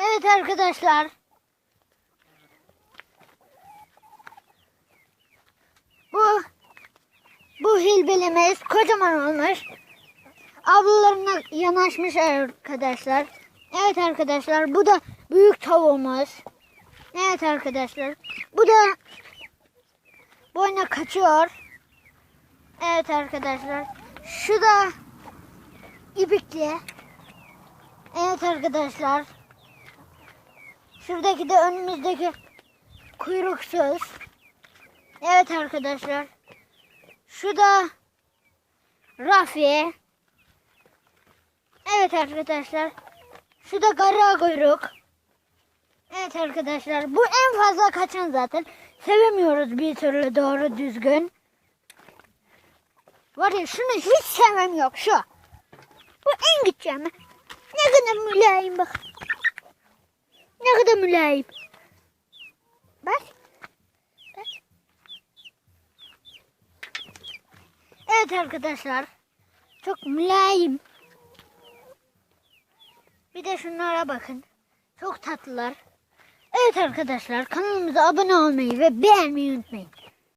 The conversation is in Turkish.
Evet arkadaşlar. Bu bu hilbelimiz kocaman olmuş. Ablalarına yanaşmış arkadaşlar. Evet arkadaşlar bu da büyük tavuğumuz. Evet arkadaşlar. Bu da boyuna kaçıyor. Evet arkadaşlar. Şu da ibikli. Evet arkadaşlar. Şuradaki de önümüzdeki kuyruksuz. Evet arkadaşlar. Şu da Rafi. Evet arkadaşlar. Şu da kara kuyruk. Evet arkadaşlar. Bu en fazla kaçan zaten. Sevemiyoruz bir türlü doğru düzgün. Var ya şunu hiç sevmem yok şu. Bu en gideceğim. Ne kadar mülayim bak. Kadar mülayim. Bak. Bak. Evet arkadaşlar. Çok mülayim. Bir de şunlara bakın. Çok tatlılar. Evet arkadaşlar kanalımıza abone olmayı ve beğenmeyi unutmayın.